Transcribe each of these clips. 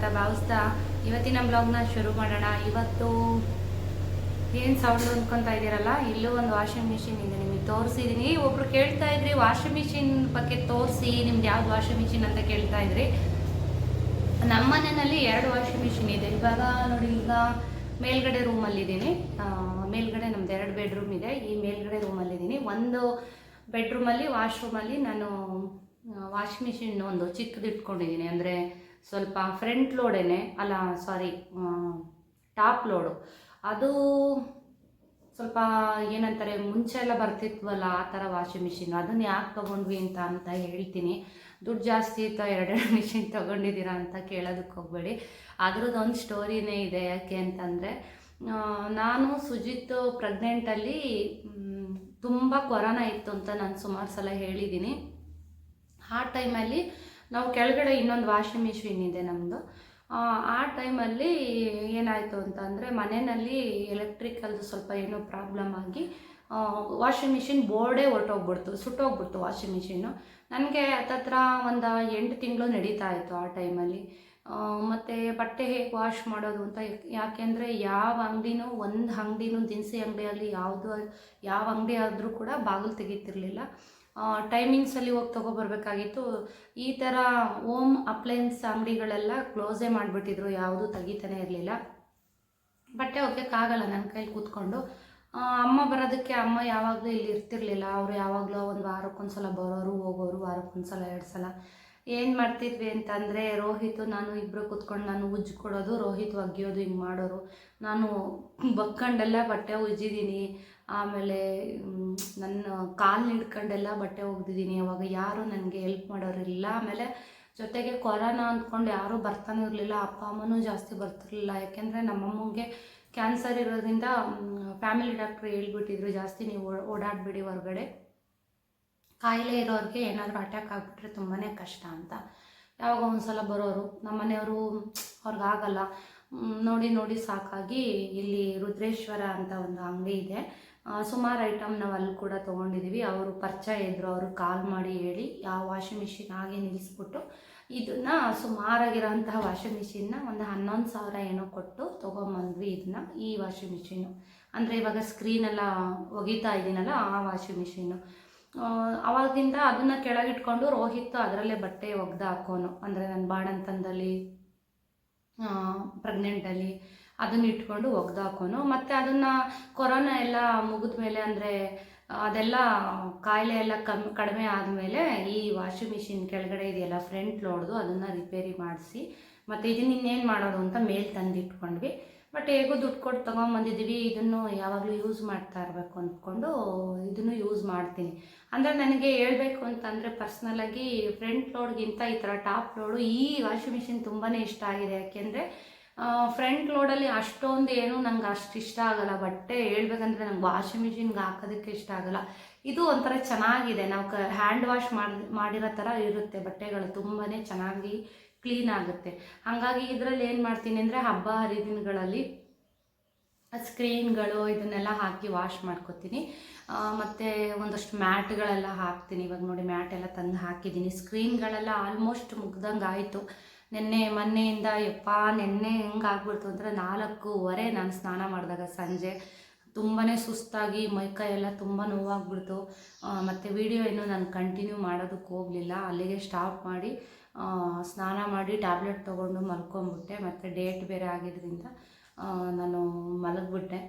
ಅಂತ ಭಾವಿಸ್ತಾ ಇವತ್ತಿನ ಬ್ಲಾಗ್ನ ಶುರು ಮಾಡೋಣ. ಇವತ್ತು ಏನು ಸೌಂಡ್ ಅಂದ್ಕೊತಾ ಇದ್ದೀರಲ್ಲ, ಇಲ್ಲೂ ಒಂದು ವಾಷಿಂಗ್ ಮಿಷಿನ್ ಇದೆ ನಿಮಗೆ ತೋರಿಸಿದ್ದೀನಿ. ಒಬ್ರು ಕೇಳ್ತಾ ಇದ್ರಿ ವಾಷಿಂಗ್ ಮಿಷಿನ್ ಬಗ್ಗೆ ತೋರಿಸಿ, ನಿಮ್ದು ಯಾವ್ದು ವಾಷಿಂಗ್ ಮಿಷಿನ್ ಅಂತ ಕೇಳ್ತಾ ಇದ್ರಿ. ನಮ್ಮ ಮನೆಯಲ್ಲಿ ಎರಡು ವಾಷಿಂಗ್ ಮಿಷಿನ್ ಇದೆ. ಇವಾಗ ನೋಡಿ, ಈಗ ಮೇಲ್ಗಡೆ ರೂಮಲ್ಲಿದ್ದೀನಿ ಮೇಲ್ಗಡೆ ನಮ್ದು ಎರಡು ಬೆಡ್ರೂಮ್ ಇದೆ. ಈ ಮೇಲ್ಗಡೆ ರೂಮಲ್ಲಿದ್ದೀನಿ ಒಂದು ಬೆಡ್ರೂಮಲ್ಲಿ ವಾಶ್ರೂಮಲ್ಲಿ ನಾನು ವಾಷಿಂಗ್ ಮಿಷಿನ್ ಒಂದು ಚಿಕ್ಕದು ಇಟ್ಕೊಂಡಿದ್ದೀನಿ ಅಂದರೆ ಸ್ವಲ್ಪ ಫ್ರಂಟ್ ಲೋಡೇನೆ ಅಲ್ಲ ಸಾರಿ ಟಾಪ್ ಲೋಡು ಅದು ಸ್ವಲ್ಪ ಏನಂತಾರೆ, ಮುಂಚೆ ಎಲ್ಲ ಬರ್ತಿತ್ವಲ್ಲ, ಆ ಥರ ವಾಷಿಂಗ್ ಮಿಷಿನ್ ಅದನ್ನು ಯಾಕೆ ತೊಗೊಂಡ್ವಿ ಅಂತ ಅಂತ ಹೇಳ್ತೀನಿ. ದುಡ್ಡು ಜಾಸ್ತಿ ಇತ್ತು ಎರಡೆರಡು ಮಿಷಿನ್ ತೊಗೊಂಡಿದ್ದೀರಾ ಅಂತ ಕೇಳೋದಕ್ಕೆ ಹೋಗಬೇಡಿ. ಅದ್ರದ್ದೊಂದು ಸ್ಟೋರಿನೇ ಇದೆ, ಯಾಕೆ ಅಂತಂದರೆ ನಾನು ಸುಜಿತ್ ಪ್ರೆಗ್ನೆಂಟಲ್ಲಿ ತುಂಬ ಕೊರೋನಾ ಇತ್ತು ಅಂತ ನಾನು ಸುಮಾರು ಸಲ ಹೇಳಿದ್ದೀನಿ. ಆ ಟೈಮಲ್ಲಿ ನಾವು ಕೆಳಗಡೆ ಇನ್ನೊಂದು ವಾಷಿಂಗ್ ಮಿಷಿನ್ ಇದೆ ನಮ್ಮದು ಆ ಟೈಮಲ್ಲಿ ಏನಾಯಿತು ಅಂತಂದರೆ ಮನೆಯಲ್ಲಿ ಎಲೆಕ್ಟ್ರಿಕಲ್ದು ಸ್ವಲ್ಪ ಏನೋ ಪ್ರಾಬ್ಲಮ್ ಆಗಿ ವಾಷಿಂಗ್ ಮಿಷಿನ್ ಬೋರ್ಡೇ ಹೊರಟೋಗ್ಬಿಡ್ತು ಸುಟ್ಟೋಗ್ಬಿಡ್ತು ವಾಷಿಂಗ್ ಮಿಷಿನ್ನು ನನಗೆ ಹತ್ತತ್ರ ಒಂದು ಎಂಟು ತಿಂಗಳು ನಡೀತಾ ಇತ್ತು ಆ ಟೈಮಲ್ಲಿ. ಮತ್ತು ಬಟ್ಟೆ ಹೇಗೆ ವಾಶ್ ಮಾಡೋದು ಅಂತ ಯಾಕೆಂದರೆ ಯಾವ ಅಂಗಡಿನೂ, ಒಂದು ಅಂಗಡಿನೂ ದಿನಸಿ ಅಂಗಡಿಯಲ್ಲಿ ಯಾವುದು, ಯಾವ ಅಂಗಡಿ ಆದರೂ ಕೂಡ ಬಾಗಿಲು ತೆಗಿತಿರ್ಲಿಲ್ಲ. ಟೈಮಿಂಗ್ಸಲ್ಲಿ ಹೋಗಿ ತೊಗೊಬರ್ಬೇಕಾಗಿತ್ತು. ಈ ಥರ ಓಮ್ ಅಪ್ಲೈನ್ಸ್ ಅಂಗಡಿಗಳೆಲ್ಲ ಕ್ಲೋಸೇ ಮಾಡಿಬಿಟ್ಟಿದ್ರು, ಯಾವುದೂ ತೆಗಿತಾನೆ ಇರಲಿಲ್ಲ. ಬಟ್ಟೆ ಹೋಗೋಕ್ಕಾಗಲ್ಲ ನನ್ನ ಕೈಲಿ ಕೂತ್ಕೊಂಡು. ಅಮ್ಮ ಬರೋದಕ್ಕೆ ಅಮ್ಮ ಯಾವಾಗಲೂ ಇಲ್ಲಿ ಇರ್ತಿರ್ಲಿಲ್ಲ. ಅವರು ಯಾವಾಗಲೂ ಒಂದು ವಾರಕ್ಕೊಂದು ಸಲ ಬರೋರು, ಹೋಗೋರು, ವಾರಕ್ಕೊಂದ್ಸಲ, ಎರಡು ಸಲ. ಏನು ಮಾಡ್ತಿದ್ವಿ ಅಂತಂದರೆ, ರೋಹಿತ್, ನಾನು ಇಬ್ಬರು ಕೂತ್ಕೊಂಡು ನಾನು ಉಜ್ಜಿಕೊಡೋದು ರೋಹಿತ್ ಒಗ್ಯೋದು, ಹಿಂಗೆ ಮಾಡೋರು. ನಾನು ಬಕ್ಕಂಡೆಲ್ಲ ಬಟ್ಟೆ ಉಜ್ಜಿದ್ದೀನಿ ಆಮೇಲೆ ನನ್ನ ಕಾಲು ಹಿಡ್ಕೊಂಡೆಲ್ಲ ಬಟ್ಟೆ ಒಗ್ದಿದ್ದೀನಿ. ಅವಾಗ ಯಾರೂ ನನಗೆ ಹೆಲ್ಪ್ ಮಾಡೋರಿಲ್ಲ. ಆಮೇಲೆ ಜೊತೆಗೆ ಕೊರೋನಾ ಅಂದ್ಕೊಂಡು ಯಾರೂ ಬರ್ತಾನೂ ಇರಲಿಲ್ಲ. ಅಪ್ಪ, ಅಮ್ಮನೂ ಜಾಸ್ತಿ ಬರ್ತಿರ್ಲಿಲ್ಲ. ಯಾಕೆಂದರೆ ನಮ್ಮಮ್ಮಂಗೆ ಕ್ಯಾನ್ಸರ್ ಇರೋದ್ರಿಂದ ಫ್ಯಾಮಿಲಿ ಡಾಕ್ಟ್ರ್ ಹೇಳ್ಬಿಟ್ಟಿದ್ರು. ಜಾಸ್ತಿ ನೀವು ಓಡಾಡಬೇಡಿ ಹೊರಗಡೆ. ಕಾಯಿಲೆ ಇರೋರಿಗೆ ಏನಾದರೂ ಅಟ್ಯಾಕ್ ಆಗಿಬಿಟ್ರೆ ತುಂಬಾ ಕಷ್ಟ ಅಂತ. ಯಾವಾಗ ಒಂದು ಸಲ ಬರೋರು ನಮ್ಮ ಮನೆಯವರು ಅವ್ರಿಗಾಗಲ್ಲ ನೋಡಿ ನೋಡಿ ಸಾಕಾಗಿ ಇಲ್ಲಿ ರುದ್ರೇಶ್ವರ ಅಂತ ಒಂದು ಅಂಗಡಿ ಇದೆ. ಸುಮಾರು ಐಟಮ್ ನಾವು ಅಲ್ಲಿ ಕೂಡ ತೊಗೊಂಡಿದ್ದೀವಿ ಅವರು ಪರಿಚಯ ಇದ್ದರು ಅವರು ಕಾಲ್ ಮಾಡಿ ಹೇಳಿ ಯಾವ ವಾಷಿಂಗ್ ಮಿಷಿನ್ ಹಾಗೆ ನಿಲ್ಲಿಸ್ಬಿಟ್ಟು ಇದನ್ನು ಸುಮಾರಾಗಿರೋಂತಹ ವಾಷಿಂಗ್ ಮಿಷಿನ್ನ ಒಂದು ಹನ್ನೊಂದು ಸಾವಿರ ಏನೋ ಕೊಟ್ಟು ತೊಗೊಂಬಂದ್ವಿ ಇದನ್ನ, ಈ ವಾಷಿಂಗ್ ಮಿಷಿನ್ನು ಅಂದರೆ ಇವಾಗ ಸ್ಕ್ರೀನೆಲ್ಲ ಒಗಿತಾ ಇದ್ದೀನಲ್ಲ ಆ ವಾಷಿಂಗ್ ಮಿಷಿನ್ನು ಅವಾಗಿಂದ ಅದನ್ನು ಕೆಳಗಿಟ್ಕೊಂಡು ರೋಹಿತ್ ಅದರಲ್ಲೇ ಬಟ್ಟೆ ಒಗ್ದು ಹಾಕೋನು. ಅಂದರೆ ನನ್ನ ಬಾಣಂತನದಲ್ಲಿ ಪ್ರೆಗ್ನೆಂಟಲ್ಲಿ ಅದನ್ನ ಇಟ್ಕೊಂಡು ಒಗ್ದು ಹಾಕೋನು. ಮತ್ತು ಅದನ್ನು ಕೊರೋನಾ ಎಲ್ಲ ಮುಗಿದ ಮೇಲೆ ಅಂದರೆ ಅದೆಲ್ಲ ಕಾಯಿಲೆ ಎಲ್ಲ ಕಮ್ಮಿ ಕಡಿಮೆ ಆದಮೇಲೆ ಈ ವಾಷಿಂಗ್ ಮಿಷಿನ್ ಕೆಳಗಡೆ ಇದೆಯಲ್ಲ, ಫ್ರಂಟ್ ಲೋಡ್ದು ಅದನ್ನು ರಿಪೇರಿ ಮಾಡಿಸಿ, ಮತ್ತು ಇದನ್ನ ಇನ್ನೇನು ಮಾಡೋದು ಅಂತ ಮೇಲ್ ತಂದಿಟ್ಕೊಂಡ್ವಿ ಬಟ್ ಹೇಗೂ ದುಡ್ಡು ಕೊಟ್ಟು ತೊಗೊಂಬಂದಿದ್ದೀವಿ ಇದನ್ನು ಯಾವಾಗಲೂ ಯೂಸ್ ಮಾಡ್ತಾ ಇರಬೇಕು ಅಂದ್ಕೊಂಡು ಇದನ್ನು ಯೂಸ್ ಮಾಡ್ತೀನಿ. ಅಂದರೆ ನನಗೆ ಹೇಳಬೇಕು ಅಂತಂದರೆ ಪರ್ಸ್ನಲಾಗಿ ಫ್ರಂಟ್ ಲೋಡ್ಗಿಂತ ಈ ಥರ ಟಾಪ್ ಲೋಡು ಈ ವಾಷಿಂಗ್ ಮಿಷಿನ್ ತುಂಬಾ ಇಷ್ಟ ಆಗಿದೆ. ಯಾಕೆಂದರೆ ಫ್ರಂಟ್ ಲೋಡಲ್ಲಿ ಅಷ್ಟೊಂದು ಏನು ನಂಗೆ ಅಷ್ಟು ಇಷ್ಟ ಆಗಲ್ಲ. ಬಟ್ಟೆ ಹೇಳ್ಬೇಕಂದ್ರೆ ನಂಗೆ ವಾಷಿಂಗ್ ಮಿಷಿನ್ಗೆ ಹಾಕೋದಕ್ಕೆ ಇಷ್ಟ ಆಗಲ್ಲ. ಇದು ಒಂಥರ ಚೆನ್ನಾಗಿದೆ. ನಾವು ಕ ಹ್ಯಾಂಡ್ ವಾಶ್ ಮಾಡಿ, ಮಾಡಿರೋ ಥರ ಇರುತ್ತೆ. ಬಟ್ಟೆಗಳು ತುಂಬಾ ಚೆನ್ನಾಗಿ ಕ್ಲೀನ್ ಆಗುತ್ತೆ. ಹಾಗಾಗಿ ಇದರಲ್ಲಿ ಏನು ಮಾಡ್ತೀನಿ ಅಂದರೆ ಹಬ್ಬ ಹರಿದಿನಗಳಲ್ಲಿ ಸ್ಕ್ರೀನ್ಗಳು ಇದನ್ನೆಲ್ಲ ಹಾಕಿ ವಾಶ್ ಮಾಡ್ಕೊತೀನಿ. ಮತ್ತು ಒಂದಷ್ಟು ಮ್ಯಾಟ್ಗಳೆಲ್ಲ ಹಾಕ್ತೀನಿ. ಇವಾಗ ನೋಡಿ ಮ್ಯಾಟ್ ಎಲ್ಲ ತಂದು ಹಾಕಿದ್ದೀನಿ. ಸ್ಕ್ರೀನ್ಗಳೆಲ್ಲ ಆಲ್ಮೋಸ್ಟ್ ಮುಗ್ದಂಗೆ ಆಯಿತು ನಿನ್ನೆ ಮೊನ್ನೆಯಿಂದ ಯಪ್ಪ, ನಿನ್ನೆ ಹೆಂಗೆ ಆಗ್ಬಿಡ್ತು ಅಂದರೆ ನಾಲ್ಕೂವರೆ ನಾನು ಸ್ನಾನ ಮಾಡಿದಾಗ ಸಂಜೆ. ತುಂಬಾ ಸುಸ್ತಾಗಿ ಮೈಕೈ ಎಲ್ಲ ತುಂಬ ನೋವಾಗ್ಬಿಡ್ತು. ಮತ್ತು ವಿಡಿಯೋ ಇನ್ನೂ ನಾನು ಕಂಟಿನ್ಯೂ ಮಾಡೋದಕ್ಕೆ ಹೋಗಲಿಲ್ಲ. ಅಲ್ಲಿಗೆ ಸ್ಟಾಪ್ ಮಾಡಿ ಸ್ನಾನ ಮಾಡಿ ಟ್ಯಾಬ್ಲೆಟ್ ತೊಗೊಂಡು ಮಲ್ಕೊಂಬಿಟ್ಟೆ. ಮತ್ತು ಡೇಟ್ ಬೇರೆ ಆಗಿದ್ದರಿಂದ ನಾನು ಮಲಗಿಬಿಟ್ಟೆ.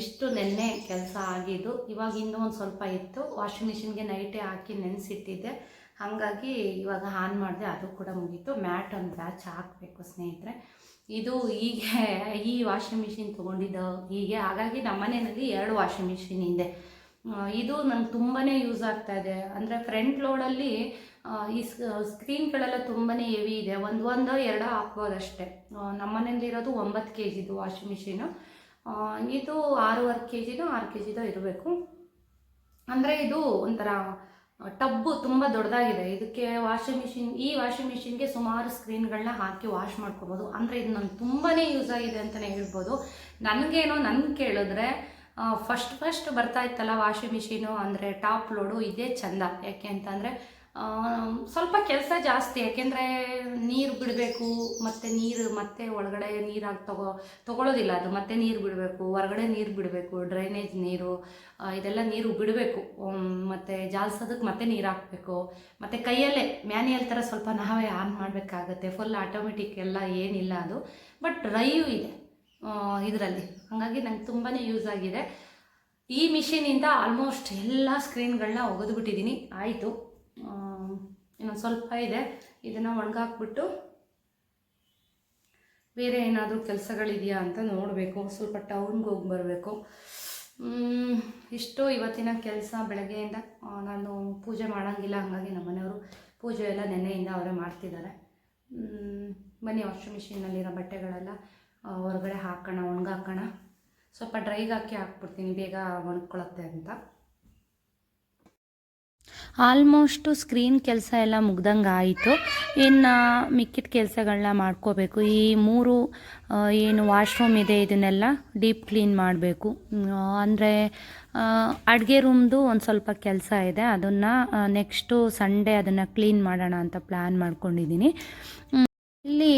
ಇಷ್ಟು ನೆನ್ನೆ ಕೆಲಸ ಆಗಿದ್ದು. ಇವಾಗ ಇನ್ನೂ ಒಂದು ಸ್ವಲ್ಪ ಇತ್ತು. ವಾಷಿಂಗ್ ಮಿಷಿನ್ಗೆ ನೈಟೇ ಹಾಕಿ ನೆನೆಸಿಟ್ಟಿದ್ದೆ. ಹಾಗಾಗಿ ಇವಾಗ ಆನ್ ಮಾಡಿದೆ ಅದು ಕೂಡ ಮುಗೀತು. ಮ್ಯಾಟ್ ಒಂದು ಬ್ಯಾಚ್ ಹಾಕಬೇಕು ಸ್ನೇಹಿತರೆ. ಇದು ಹೀಗೆ ಈ ವಾಷಿಂಗ್ ಮಿಷಿನ್ ತೊಗೊಂಡಿದ್ದು ಹೀಗೆ. ಹಾಗಾಗಿ ನಮ್ಮ ಮನೆಯಲ್ಲಿ ಎರಡು ವಾಷಿಂಗ್ ಮಿಷಿನ್ ಇದೆ. ಇದು ನಂಗೆ ತುಂಬಾ ಯೂಸ್ ಆಗ್ತಾ ಇದೆ. ಅಂದರೆ ಫ್ರಂಟ್ ಲೋಡಲ್ಲಿ ಈ ಸ್ಕ್ರೀನ್ಗಳೆಲ್ಲ ತುಂಬಾ ಹೆವಿ ಇದೆ. ಒಂದು ಒಂದು ಎರಡು ಹಾಕ್ಬೋದಷ್ಟೇ. ನಮ್ಮ ಮನೆಯಲ್ಲಿರೋದು ಒಂಬತ್ತು ಕೆ ಜಿದು ವಾಷಿಂಗ್ ಮಿಷಿನು. ಇದು ಆರೂವರೆ ಕೆ ಜಿದು ಆರು ಕೆ ಜಿದು ಇರಬೇಕು. ಅಂದರೆ ಇದು ಒಂಥರ ಟಬ್ಬು ತುಂಬ ದೊಡ್ಡದಾಗಿದೆ. ಇದಕ್ಕೆ ವಾಷಿಂಗ್ ಮಿಷಿನ್ ಈ ವಾಷಿಂಗ್ ಮಿಷಿನ್ಗೆ ಸುಮಾರು ಸ್ಕ್ರೀನ್ಗಳನ್ನ ಹಾಕಿ ವಾಶ್ ಮಾಡ್ಕೋಬೋದು. ಅಂದರೆ ಇದು ನಂಗೆ ತುಂಬಾ ಯೂಸ್ ಆಗಿದೆ ಅಂತಲೇ ಹೇಳ್ಬೋದು. ನನಗೇನೋ ನನ್ಗೆ ಕೇಳಿದ್ರೆ ಫಸ್ಟ್ ಫಸ್ಟ್ ಬರ್ತಾ ಇತ್ತಲ್ಲ ವಾಷಿಂಗ್ ಮಿಷಿನು ಅಂದರೆ ಟಾಪ್ ಲೋಡು ಇದೇ ಚಂದ. ಯಾಕೆ ಅಂತಂದರೆ ಸ್ವಲ್ಪ ಕೆಲಸ ಜಾಸ್ತಿ, ಯಾಕೆಂದರೆ ನೀರು ಬಿಡಬೇಕು, ಮತ್ತು ನೀರು ಮತ್ತೆ ಒಳಗಡೆ ನೀರಾಗಿ ತಗೋ ತಗೊಳ್ಳೋದಿಲ್ಲ ಅದು, ಮತ್ತೆ ನೀರು ಬಿಡಬೇಕು, ಹೊರಗಡೆ ನೀರು ಬಿಡಬೇಕು, ಡ್ರೈನೇಜ್ ನೀರು ಇದೆಲ್ಲ ನೀರು ಬಿಡಬೇಕು ಮತ್ತು ಜಾಲ್ಸೋದಕ್ಕೆ ಮತ್ತೆ ನೀರು ಹಾಕಬೇಕು, ಮತ್ತು ಕೈಯಲ್ಲೇ, ಮ್ಯಾನ್ಯಲ್ ಥರ ಸ್ವಲ್ಪ ನಾವೇ ಆನ್ ಮಾಡಬೇಕಾಗತ್ತೆ, ಫುಲ್ ಆಟೋಮೆಟಿಕ್ ಎಲ್ಲ ಏನಿಲ್ಲ ಅದು, ಬಟ್ ಡ್ರೈಯೂ ಇದೆ ಇದರಲ್ಲಿ, ಹಾಗಾಗಿ ನಂಗೆ ತುಂಬಾ ಯೂಸ್ ಆಗಿದೆ. ಈ ಮಿಷಿನಿಂದ ಆಲ್ಮೋಸ್ಟ್ ಎಲ್ಲ ಸ್ಕ್ರೀನ್ಗಳನ್ನ ಒಗೆದ್ಬಿಟ್ಟಿದ್ದೀನಿ ಆಯಿತು. ಇನ್ನೊಂದು ಸ್ವಲ್ಪ ಇದೆ. ಇದನ್ನು ಒಣಗಾಕ್ಬಿಟ್ಟು ಬೇರೆ ಏನಾದರೂ ಕೆಲಸಗಳಿದೆಯಾ ಅಂತ ನೋಡಬೇಕು. ಸ್ವಲ್ಪ ಟೌನ್ಗೆ ಹೋಗಿ ಬರಬೇಕು ಇಷ್ಟು ಇವತ್ತಿನ ಕೆಲಸ ಬೆಳಗ್ಗೆಯಿಂದ ನಾನು ಪೂಜೆ ಮಾಡೋಂಗಿಲ್ಲ, ಹಾಗಾಗಿ ನಮ್ಮ ಮನೆಯವರು ಪೂಜೆ ಎಲ್ಲ ನೆನ್ನೆಯಿಂದ ಅವರೇ ಮಾಡ್ತಿದ್ದಾರೆ. ಬನ್ನಿ ವಾಷಿಂಗ್ ಮಿಷಿನಲ್ಲಿರೋ ಬಟ್ಟೆಗಳೆಲ್ಲ ಹೊರಗಡೆ ಹಾಕೋಣ, ಒಣಗಾಕೋಣ. ಸ್ವಲ್ಪ ಡ್ರೈಗೆ ಹಾಕಿ ಹಾಕ್ಬಿಡ್ತೀನಿ, ಬೇಗ ಒಣಗ್ಕೊಳತ್ತೆ ಅಂತ. ಆಲ್ಮೋಸ್ಟು ಸ್ಕ್ರೀನ್ ಕೆಲಸ ಎಲ್ಲ ಮುಗ್ದಂಗೆ ಆಯಿತು. ಇನ್ನು ಮಿಕ್ಕಿದ ಕೆಲಸಗಳನ್ನ ಮಾಡ್ಕೋಬೇಕು. ಈ ಮೂರು ಏನು ವಾಶ್ರೂಮ್ ಇದೆ, ಇದನ್ನೆಲ್ಲ ಡೀಪ್ ಕ್ಲೀನ್ ಮಾಡಬೇಕು. ಅಂದರೆ ಅಡುಗೆ ರೂಮ್ದು ಒಂದು ಸ್ವಲ್ಪ ಕೆಲಸ ಇದೆ. ಅದನ್ನು ನೆಕ್ಸ್ಟು ಸಂಡೇ ಅದನ್ನು ಕ್ಲೀನ್ ಮಾಡೋಣ ಅಂತ ಪ್ಲ್ಯಾನ್ ಮಾಡ್ಕೊಂಡಿದ್ದೀನಿ. ಇಲ್ಲಿ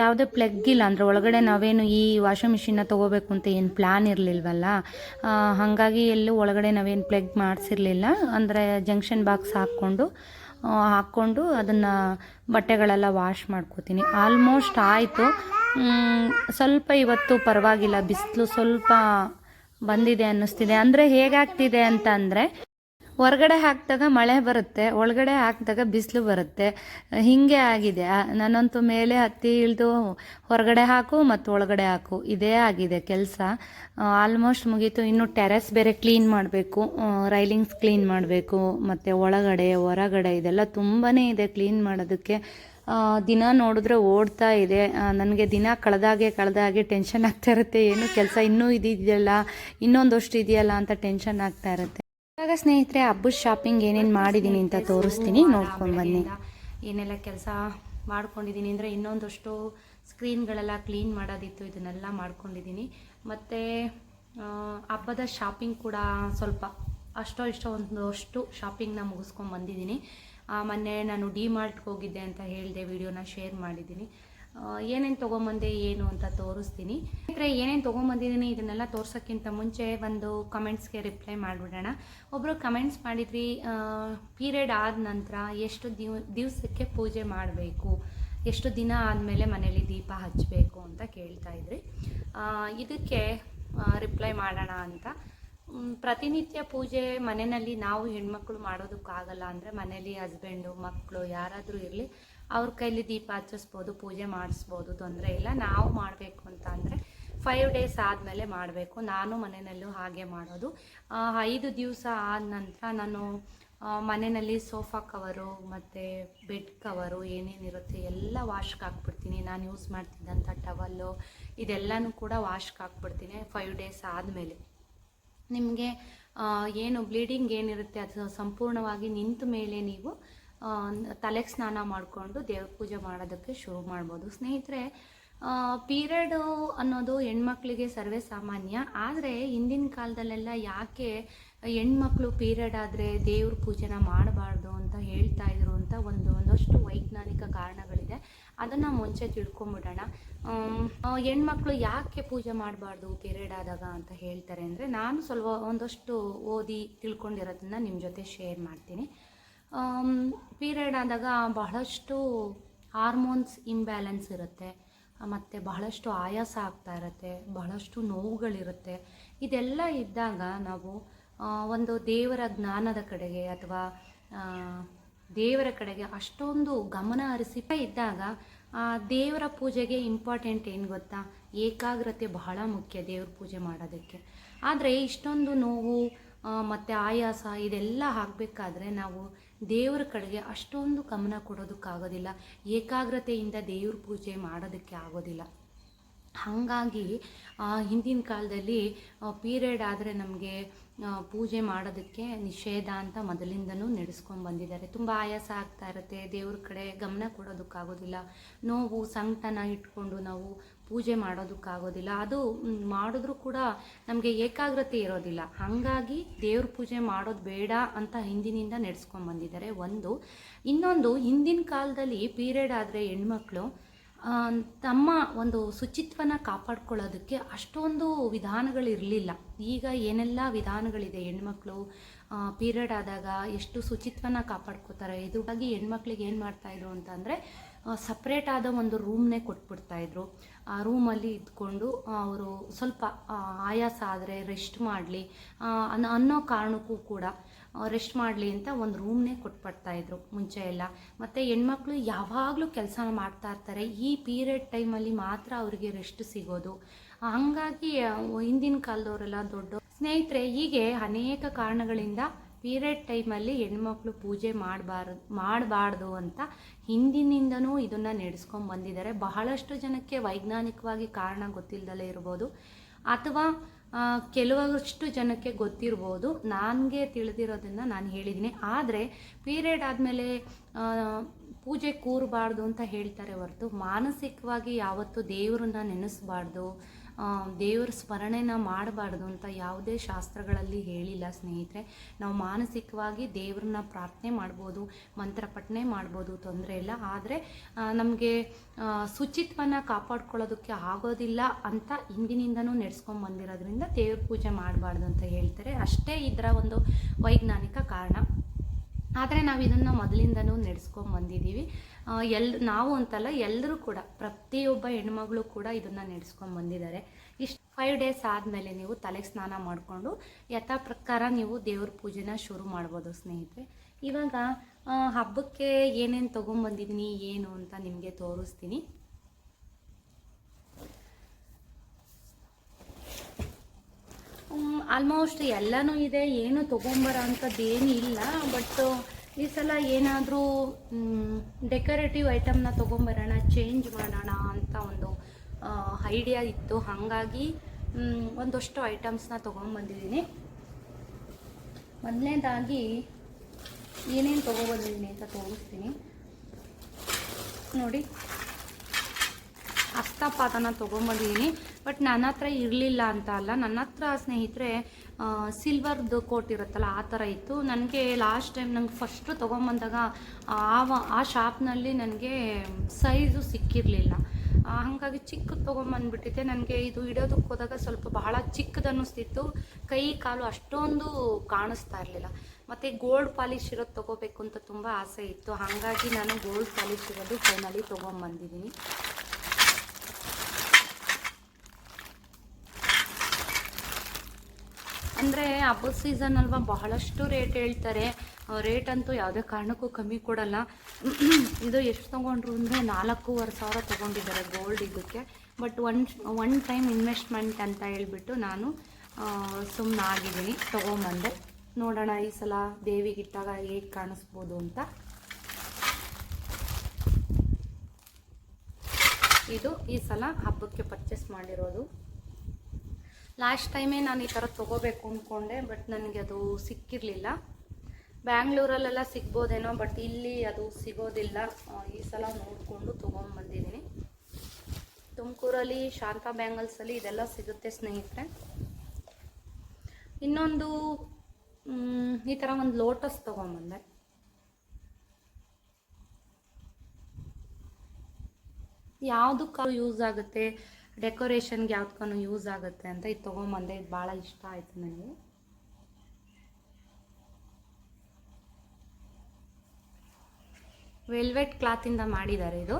ಯಾವುದೇ ಪ್ಲಗ್ ಇಲ್ಲ. ಅಂದರೆ ಒಳಗಡೆ ನಾವೇನು ಈ ವಾಷಿಂಗ್ ಮಿಷಿನ್ನ ತೊಗೋಬೇಕು ಅಂತ ಏನು ಪ್ಲ್ಯಾನ್ ಇರಲಿಲ್ವಲ್ಲ? ಹಾಗಾಗಿ ಎಲ್ಲೂ ಒಳಗಡೆ ನಾವೇನು ಪ್ಲಗ್ ಮಾಡಿಸಿರ್ಲಿಲ್ಲ. ಅಂದರೆ ಜಂಕ್ಷನ್ ಬಾಕ್ಸ್ ಹಾಕ್ಕೊಂಡು ಹಾಕ್ಕೊಂಡು ಅದನ್ನು ಬಟ್ಟೆಗಳೆಲ್ಲ ವಾಶ್ ಮಾಡ್ಕೋತೀನಿ. ಆಲ್ಮೋಸ್ಟ್ ಆಯಿತು. ಸ್ವಲ್ಪ ಇವತ್ತು ಪರವಾಗಿಲ್ಲ. ಬಿಸಿಲು ಸ್ವಲ್ಪ ಬಂದಿದೆ ಅನ್ನಿಸ್ತಿದೆ. ಅಂದರೆ ಹೇಗಾಗ್ತಿದೆ ಅಂತ ಅಂದರೆ ಹೊರಗಡೆ ಹಾಕಿದಾಗ ಮಳೆ ಬರುತ್ತೆ, ಒಳಗಡೆ ಹಾಕಿದಾಗ ಬಿಸಿಲು ಬರುತ್ತೆ. ಹೀಗೆ ಆಗಿದೆ. ನಾನಂತೂ ಮೇಲೆ ಹತ್ತಿ ಇಳಿದು ಹೊರಗಡೆ ಹಾಕು ಮತ್ತು ಒಳಗಡೆ ಹಾಕು. ಇದೇ ಆಗಿದೆ ಕೆಲಸ. ಆಲ್ಮೋಸ್ಟ್ ಮುಗೀತು. ಇನ್ನು ಟೆರೆಸ್ ಬೇರೆ ಕ್ಲೀನ್ ಮಾಡಬೇಕು. ರೈಲಿಂಗ್ಸ್ ಕ್ಲೀನ್ ಮಾಡಬೇಕು. ಮತ್ತು ಒಳಗಡೆ, ಹೊರಗಡೆ ಇದೆಲ್ಲ ತುಂಬಾ ಇದೆ ಕ್ಲೀನ್ ಮಾಡೋದಕ್ಕೆ. ದಿನ ನೋಡಿದ್ರೆ ಓಡ್ತಾ ಇದೆ. ನನಗೆ ದಿನ ಕಳೆದಾಗೆ ಕಳೆದಾಗೆ ಟೆನ್ಷನ್ ಆಗ್ತಾ ಇರುತ್ತೆ. ಏನು ಕೆಲಸ ಇನ್ನೂ ಇದೆಯಲ್ಲ ಇನ್ನೊಂದಷ್ಟು ಇದೆಯಲ್ಲ ಅಂತ ಟೆನ್ಷನ್ ಆಗ್ತಾ ಇರುತ್ತೆ. ಇವಾಗ ಸ್ನೇಹಿತರೆ ಹಬ್ಬದ ಶಾಪಿಂಗ್ ಏನೇನು ಮಾಡಿದ್ದೀನಿ ಅಂತ ತೋರಿಸ್ತೀನಿ. ನೋಡ್ಕೊಂಡು ಬನ್ನಿ. ಏನೆಲ್ಲ ಕೆಲಸ ಮಾಡ್ಕೊಂಡಿದ್ದೀನಿ ಅಂದರೆ ಇನ್ನೊಂದಷ್ಟು ಸ್ಕ್ರೀನ್ಗಳೆಲ್ಲ ಕ್ಲೀನ್ ಮಾಡೋದಿತ್ತು, ಇದನ್ನೆಲ್ಲ ಮಾಡ್ಕೊಂಡಿದ್ದೀನಿ ಮತ್ತು ಹಬ್ಬದ ಶಾಪಿಂಗ್ ಕೂಡ ಸ್ವಲ್ಪ ಅಷ್ಟೋ ಇಷ್ಟೋ ಒಂದಷ್ಟು ಶಾಪಿಂಗ್ನ ಮುಗಿಸ್ಕೊಂಡು ಬಂದಿದ್ದೀನಿ ಮೊನ್ನೆ ನಾನು ಡಿ ಮಾರ್ಟ್ಗೆ ಹೋಗಿದ್ದೆ ಅಂತ ಹೇಳಿದೆ, ವಿಡಿಯೋನ ಶೇರ್ ಮಾಡಿದ್ದೀನಿ ಏನೇನು ತೊಗೊಂಬಂದೆ, ಏನು ಅಂತ ತೋರಿಸ್ತೀನಿ. ಅಂದರೆ ಏನೇನು ತೊಗೊಂಬಂದಿದ್ದೀನಿ ಇದನ್ನೆಲ್ಲ ತೋರ್ಸೋಕ್ಕಿಂತ ಮುಂಚೆ ಒಂದು ಕಮೆಂಟ್ಸ್ಗೆ ರಿಪ್ಲೈ ಮಾಡಿಬಿಡೋಣ. ಒಬ್ಬರು ಕಮೆಂಟ್ಸ್ ಮಾಡಿದ್ರಿ ಪೀರಿಯಡ್ ಆದ ನಂತರ ಎಷ್ಟು ದಿವ್, ದಿವಸಕ್ಕೆ ಪೂಜೆ ಮಾಡಬೇಕು, ಎಷ್ಟು ದಿನ ಆದಮೇಲೆ ಮನೇಲಿ ದೀಪ ಹಚ್ಚಬೇಕು ಅಂತ ಕೇಳ್ತಾ ಇದ್ರಿ. ಇದಕ್ಕೆ ರಿಪ್ಲೈ ಮಾಡೋಣ ಅಂತ. ಪ್ರತಿನಿತ್ಯ ಪೂಜೆ ಮನೆಯಲ್ಲಿ ನಾವು ಹೆಣ್ಮಕ್ಳು ಮಾಡೋದಕ್ಕಾಗಲ್ಲ ಅಂದರೆ ಮನೇಲಿ ಹಸ್ಬೆಂಡು ಮಕ್ಕಳು ಯಾರಾದರೂ ಇರಲಿ ಅವ್ರ ಕೈಲಿ ದೀಪ ಹಚ್ಚಿಸ್ಬೋದು, ಪೂಜೆ ಮಾಡಿಸ್ಬೋದು, ತೊಂದರೆ ಇಲ್ಲ. ನಾವು ಮಾಡಬೇಕು ಅಂತ ಅಂದರೆ ಫೈವ್ ಡೇಸ್ ಆದಮೇಲೆ ಮಾಡಬೇಕು. ನಾನು ಮನೆಯಲ್ಲೂ ಹಾಗೆ ಮಾಡೋದು. ಐದು ದಿವಸ ಆದ ನಂತರ ನಾನು ಮನೆಯಲ್ಲಿ ಸೋಫಾ ಕವರು ಮತ್ತು ಬೆಡ್ ಕವರು ಏನೇನಿರುತ್ತೆ ಎಲ್ಲ ವಾಶ್ಗೆ ಹಾಕ್ಬಿಡ್ತೀನಿ. ನಾನು ಯೂಸ್ ಮಾಡ್ತಿದ್ದಂಥ ಟವಲ್ಲು ಇದೆಲ್ಲನೂ ಕೂಡ ವಾಶ್ಗೆ ಹಾಕ್ಬಿಡ್ತೀನಿ ಫೈವ್ ಡೇಸ್ ಆದಮೇಲೆ. ನಿಮಗೆ ಏನು ಬ್ಲೀಡಿಂಗ್ ಏನಿರುತ್ತೆ ಅದು ಸಂಪೂರ್ಣವಾಗಿ ನಿಂತ ಮೇಲೆ ನೀವು ತಲೆಗೆ ಸ್ನಾನ ಮಾಡಿಕೊಂಡು ದೇವ್ರ ಪೂಜೆ ಮಾಡೋದಕ್ಕೆ ಶುರು ಮಾಡ್ಬೋದು. ಸ್ನೇಹಿತರೆ ಪೀರಿಯಡು ಅನ್ನೋದು ಹೆಣ್ಮಕ್ಳಿಗೆ ಸರ್ವೇ ಸಾಮಾನ್ಯ. ಆದರೆ ಹಿಂದಿನ ಕಾಲದಲ್ಲೆಲ್ಲ ಯಾಕೆ ಹೆಣ್ಮಕ್ಳು ಪೀರಿಯಡ್ ಆದರೆ ದೇವ್ರ ಪೂಜೆನ ಮಾಡಬಾರ್ದು ಅಂತ ಹೇಳ್ತಾ ಇದ್ರು ಅಂತ ಒಂದು, ಒಂದಷ್ಟು ವೈಜ್ಞಾನಿಕ ಕಾರಣಗಳಿದೆ. ಅದನ್ನು ಮುಂಚೆ ತಿಳ್ಕೊಂಬಿಡೋಣ. ಹೆಣ್ಮಕ್ಳು ಯಾಕೆ ಪೂಜೆ ಮಾಡಬಾರ್ದು ಪೀರಿಯಡ್ ಆದಾಗ ಅಂತ ಹೇಳ್ತಾರೆ ಅಂದರೆ, ನಾನು ಸ್ವಲ್ಪ ಒಂದಷ್ಟು ಓದಿ ತಿಳ್ಕೊಂಡಿರೋದನ್ನ ನಿಮ್ಮ ಜೊತೆ ಶೇರ್ ಮಾಡ್ತೀನಿ. ಪೀರಿಯಡ್ ಆದಾಗ ಬಹಳಷ್ಟು ಹಾರ್ಮೋನ್ಸ್ ಇಂಬ್ಯಾಲೆನ್ಸ್ ಇರುತ್ತೆ. ಮತ್ತು ಬಹಳಷ್ಟು ಆಯಾಸ ಆಗ್ತಾ ಇರುತ್ತೆ. ಬಹಳಷ್ಟು ನೋವುಗಳಿರುತ್ತೆ. ಇದೆಲ್ಲ ಇದ್ದಾಗ ನಾವು ಒಂದು ದೇವರ ಜ್ಞಾನದ ಕಡೆಗೆ ಅಥವಾ ದೇವರ ಕಡೆಗೆ ಅಷ್ಟೊಂದು ಗಮನ ಹರಿಸಿ ಇದ್ದಾಗ ದೇವರ ಪೂಜೆಗೆ ಇಂಪಾರ್ಟೆಂಟ್ ಏನು ಗೊತ್ತಾ? ಏಕಾಗ್ರತೆ ಬಹಳ ಮುಖ್ಯ ದೇವ್ರ ಪೂಜೆ ಮಾಡೋದಕ್ಕೆ. ಆದರೆ ಇಷ್ಟೊಂದು ನೋವು ಮತ್ತು ಆಯಾಸ ಇದೆಲ್ಲ ಆಗಬೇಕಾದ್ರೆ ನಾವು ದೇವರ ಕಡೆಗೆ ಅಷ್ಟೊಂದು ಗಮನ ಕೊಡೋದಕ್ಕಾಗೋದಿಲ್ಲ. ಏಕಾಗ್ರತೆಯಿಂದ ದೇವ್ರ ಪೂಜೆ ಮಾಡೋದಕ್ಕೆ ಆಗೋದಿಲ್ಲ. ಹಾಗಾಗಿ ಹಿಂದಿನ ಕಾಲದಲ್ಲಿ ಪೀರಿಯಡ್ ಆದರೆ ನಮಗೆ ಪೂಜೆ ಮಾಡೋದಕ್ಕೆ ನಿಷೇಧ ಅಂತ ಮೊದಲಿಂದನೂ ನಡೆಸ್ಕೊಂಡು ಬಂದಿದ್ದಾರೆ. ತುಂಬ ಆಯಾಸ ಆಗ್ತಾ ಇರುತ್ತೆ. ದೇವ್ರ ಕಡೆ ಗಮನ ಕೊಡೋದಕ್ಕಾಗೋದಿಲ್ಲ. ನೋವು, ಸಂಕಟನ ಇಟ್ಕೊಂಡು ನಾವು ಪೂಜೆ ಮಾಡೋದಕ್ಕಾಗೋದಿಲ್ಲ. ಅದು ಮಾಡಿದ್ರೂ ಕೂಡ ನಮಗೆ ಏಕಾಗ್ರತೆ ಇರೋದಿಲ್ಲ. ಹಾಗಾಗಿ ದೇವ್ರ ಪೂಜೆ ಮಾಡೋದು ಬೇಡ ಅಂತ ಹಿಂದಿನಿಂದ ನಡೆಸ್ಕೊಂಡು ಬಂದಿದ್ದಾರೆ ಒಂದು. ಇನ್ನೊಂದು, ಹಿಂದಿನ ಕಾಲದಲ್ಲಿ ಪೀರಿಯಡ್ ಆದರೆ ಹೆಣ್ಮಕ್ಳು ತಮ್ಮ ಒಂದು ಶುಚಿತ್ವನ ಕಾಪಾಡ್ಕೊಳ್ಳೋದಕ್ಕೆ ಅಷ್ಟೊಂದು ವಿಧಾನಗಳಿರಲಿಲ್ಲ. ಈಗ ಏನೆಲ್ಲ ವಿಧಾನಗಳಿದೆ ಹೆಣ್ಮಕ್ಳು ಪೀರಿಯಡ್ ಆದಾಗ, ಎಷ್ಟು ಶುಚಿತ್ವನ ಕಾಪಾಡ್ಕೋತಾರೆ? ಇದಾಗಿ ಹೆಣ್ಮಕ್ಳಿಗೆ ಏನು ಮಾಡ್ತಾಯಿದ್ರು ಅಂತಂದರೆ ಸಪ್ರೇಟ್ ಆದ ಒಂದು ರೂಮ್ನೇ ಕೊಟ್ಬಿಡ್ತಾಯಿದ್ರು ಆ ರೂಮಲ್ಲಿ ಇದ್ಕೊಂಡು ಅವರು ಸ್ವಲ್ಪ ಆಯಾಸ ಆದರೆ ರೆಸ್ಟ್ ಮಾಡಲಿ ಅನ್ನೋ ಕಾರಣಕ್ಕೂ ಕೂಡ ರೆಸ್ಟ್ ಮಾಡಲಿ ಅಂತ ಒಂದು ರೂಮ್ನೇ ಕೊಟ್ಬಿಡ್ತಾಯಿದ್ರು ಮುಂಚೆ ಎಲ್ಲ. ಮತ್ತು ಹೆಣ್ಮಕ್ಳು ಯಾವಾಗಲೂ ಕೆಲಸ ಮಾಡ್ತಾ ಇರ್ತಾರೆ. ಈ ಪೀರಿಯಡ್ ಟೈಮಲ್ಲಿ ಮಾತ್ರ ಅವರಿಗೆ ರೆಸ್ಟ್ ಸಿಗೋದು. ಹಂಗಾಗಿ ಹಿಂದಿನ ಕಾಲದವರೆಲ್ಲ ದೊಡ್ಡ, ಸ್ನೇಹಿತರೆ, ಹೀಗೆ ಅನೇಕ ಕಾರಣಗಳಿಂದ ಪೀರಿಯಡ್ ಟೈಮಲ್ಲಿ ಹೆಣ್ಮಕ್ಳು ಪೂಜೆ ಮಾಡಬಾರ್ದು ಮಾಡಬಾರ್ದು ಅಂತ ಹಿಂದಿನಿಂದನೂ ಇದನ್ನು ನಡೆಸ್ಕೊಂಡು ಬಂದಿದ್ದಾರೆ. ಬಹಳಷ್ಟು ಜನಕ್ಕೆ ವೈಜ್ಞಾನಿಕವಾಗಿ ಕಾರಣ ಗೊತ್ತಿಲ್ಲದಲೇ ಇರ್ಬೋದು. ಅಥವಾ ಕೆಲವಷ್ಟು ಜನಕ್ಕೆ ಗೊತ್ತಿರ್ಬೋದು. ನನಗೆ ತಿಳಿದಿರೋದನ್ನು ನಾನು ಹೇಳಿದ್ದೀನಿ ಆದರೆ, ಪೀರಿಯಡ್ ಆದಮೇಲೆ ಪೂಜೆ ಕೂರಬಾರ್ದು ಅಂತ ಹೇಳ್ತಾರೆ ಹೊರತು ಮಾನಸಿಕವಾಗಿ ಯಾವತ್ತೂ ದೇವರನ್ನ ನೆನೆಸ್ಬಾರ್ದು. ದೇವ್ರ ಸ್ಮರಣೆನ ಮಾಡಬಾರ್ದು ಅಂತ ಯಾವುದೇ ಶಾಸ್ತ್ರಗಳಲ್ಲಿ ಹೇಳಿಲ್ಲ ಸ್ನೇಹಿತರೆ. ನಾವು ಮಾನಸಿಕವಾಗಿ ದೇವ್ರನ್ನ ಪ್ರಾರ್ಥನೆ ಮಾಡ್ಬೋದು, ಮಂತ್ರ ಪಠನೆ ಮಾಡ್ಬೋದು, ತೊಂದರೆ ಇಲ್ಲ. ಆದರೆ ನಮಗೆ ಶುಚಿತ್ವನ ಕಾಪಾಡ್ಕೊಳ್ಳೋದಕ್ಕೆ ಆಗೋದಿಲ್ಲ ಅಂತ ಹಿಂದಿನಿಂದನೂ ನಡೆಸ್ಕೊಂಡು ಬಂದಿರೋದ್ರಿಂದ ದೇವ್ರ ಪೂಜೆ ಮಾಡಬಾರ್ದು ಅಂತ ಹೇಳ್ತಾರೆ. ಅಷ್ಟೇ ಇದರ ಒಂದು ವೈಜ್ಞಾನಿಕ ಕಾರಣ. ಆದರೆ ನಾವು ಇದನ್ನು ಮೊದಲಿಂದನೂ ನಡೆಸ್ಕೊಂಡು ಬಂದಿದ್ದೀವಿ ಎಲ್, ನಾವು ಅಂತಲ್ಲ ಎಲ್ಲರೂ ಕೂಡ, ಪ್ರತಿಯೊಬ್ಬ ಹೆಣ್ಮಗಳು ಕೂಡ ಇದನ್ನು ನಡೆಸ್ಕೊಂಡು ಬಂದಿದ್ದಾರೆ ಇಷ್ಟು ಫೈವ್ ಡೇಸ್ ಆದಮೇಲೆ ನೀವು ತಲೆಗೆ ಸ್ನಾನ ಮಾಡಿಕೊಂಡು ಯಥಾ ಪ್ರಕಾರ ನೀವು ದೇವ್ರ ಪೂಜೆನ ಶುರು ಮಾಡ್ಬೋದು ಸ್ನೇಹಿತರೆ. ಇವಾಗ ಹಬ್ಬಕ್ಕೆ ಏನೇನು ತೊಗೊಂಬಂದಿದ್ದೀನಿ ಏನು ಅಂತ ನಿಮಗೆ ತೋರಿಸ್ತೀನಿ. ಆಲ್ಮೋಸ್ಟ್ ಎಲ್ಲನೂ ಇದೆ, ಏನು ತೊಗೊಂಬರೋ ಅಂಥದ್ದು ಏನು ಇಲ್ಲ ಬಟ್ ಈ ಸಲ ಏನಾದರೂ ಡೆಕೋರೇಟಿವ್ ಐಟಮ್ನ ತೊಗೊಂಬರೋಣ ಚೇಂಜ್ ಮಾಡೋಣ ಅಂತ ಒಂದು ಐಡಿಯಾ ಇತ್ತು. ಹಾಗಾಗಿ ಒಂದಷ್ಟು ಐಟಮ್ಸ್ನ ತೊಗೊಂಬಂದಿದ್ದೀನಿ. ಮೊದಲನೇದಾಗಿ ಏನೇನು ತೊಗೊಬಂದಿದ್ದೀನಿ ಅಂತ ತೋರಿಸ್ತೀನಿ. ನೋಡಿ ಅಸ್ತಪಾತನ ತೊಗೊಂಬಂದಿದ್ದೀನಿ. ಬಟ್ ನನ್ನ ಹತ್ರ ಇರಲಿಲ್ಲ ಅಂತ ಅಲ್ಲ. ನನ್ನ ಹತ್ರ ಸ್ನೇಹಿತರೆ ಸಿಲ್ವರ್ದು ಕೋಟ್ ಇರುತ್ತಲ್ಲ, ಆ ಥರ ಇತ್ತು. ನನಗೆ ಲಾಸ್ಟ್ ಟೈಮ್ ನಂಗೆ ಫಸ್ಟು ತೊಗೊಂಬಂದಾಗ ಆ ಆ ಶಾಪ್ನಲ್ಲಿ ನನಗೆ ಸೈಜು ಸಿಕ್ಕಿರಲಿಲ್ಲ. ಹಾಗಾಗಿ ಚಿಕ್ಕದು ತೊಗೊಂಬಂದ್ಬಿಟ್ಟಿದ್ದೆ. ನನಗೆ ಇದು ಇಡೋದಕ್ಕೆ ಹೋದಾಗ ಸ್ವಲ್ಪ ಬಹಳ ಚಿಕ್ಕದನ್ನಿಸ್ತಿತ್ತು ಕೈ, ಕಾಲು ಅಷ್ಟೊಂದು ಕಾಣಿಸ್ತಾ ಇರಲಿಲ್ಲ. ಮತ್ತು ಗೋಲ್ಡ್ ಪಾಲಿಶ್ ಇರೋದು ತೊಗೋಬೇಕು ಅಂತ ತುಂಬ ಆಸೆ ಇತ್ತು. ಹಾಗಾಗಿ ನಾನು ಗೋಲ್ಡ್ ಪಾಲಿಶ್ ಇರೋದು ಫೈನಲಿ ತೊಗೊಂಬಂದಿದ್ದೀನಿ. ಅಂದರೆ ಹಬ್ಬದ ಸೀಸನ್ ಅಲ್ವಾ ಬಹಳಷ್ಟು ರೇಟ್ ಹೇಳ್ತಾರೆ. ರೇಟ್ ಅಂತೂ ಯಾವುದೇ ಕಾರಣಕ್ಕೂ ಕಮ್ಮಿ ಕೊಡಲ್ಲ. ಇದು ಎಷ್ಟು ತೊಗೊಂಡ್ರು ಅಂದರೆ ನಾಲ್ಕೂವರೆ ಸಾವಿರ ತೊಗೊಂಡಿದ್ದಾರೆ ಗೋಲ್ಡ್ ಇದಕ್ಕೆ. But one one time investment ಅಂತ ಹೇಳಿಬಿಟ್ಟು ನಾನು ಸುಮ್ಮನೆ ಆಗಿದ್ದೀನಿ ತೊಗೊಂಬಂದೆ. ನೋಡೋಣ ಈ ಸಲ ದೇವಿಗಿಟ್ಟಾಗ ಹೇಗೆ ಕಾಣಿಸ್ಬೋದು ಅಂತ. ಇದು ಈ ಸಲ ಹಬ್ಬಕ್ಕೆ ಪರ್ಚೇಸ್ ಮಾಡಿರೋದು. ಲಾಸ್ಟ್ ಟೈಮೇ ನಾನು ಈ ಥರ ತೊಗೋಬೇಕು ಅಂದ್ಕೊಂಡೆ ಬಟ್ ನನಗೆ ಅದು ಸಿಕ್ಕಿರಲಿಲ್ಲ. ಬ್ಯಾಂಗ್ಳೂರಲ್ಲೆಲ್ಲ ಸಿಗ್ಬೋದೇನೋ ಬಟ್ ಇಲ್ಲಿ ಅದು ಸಿಗೋದಿಲ್ಲ. ಈ ಸಲ ನೋಡಿಕೊಂಡು ತೊಗೊಂಬಂದಿದ್ದೀನಿ ತುಮಕೂರಲ್ಲಿ ಶಾಂತಾ ಬ್ಯಾಂಗಲ್ಸಲ್ಲಿ ಇದೆಲ್ಲ ಸಿಗುತ್ತೆ ಸ್ನೇಹಿತರೆ. ಇನ್ನೊಂದು ಈ ಥರ ಒಂದು ಲೋಟಸ್ ತೊಗೊಂಬಂದೆ ಯಾವುದಕ್ಕೂ ಯೂಸ್ ಆಗುತ್ತೆ. ಡೆಕೋರೇಷನ್ಗೆ ಯಾವ್ದಕ್ಕೂ ಯೂಸ್ ಆಗುತ್ತೆ ಅಂತ ಇದು ತೊಗೊಂಬಂದೆ. ಇದು ಭಾಳ ಇಷ್ಟ ಆಯಿತು ನನಗೆ ವೆಲ್ವೆಟ್ ಕ್ಲಾತಿಂದ ಮಾಡಿದ್ದಾರೆ ಇದು.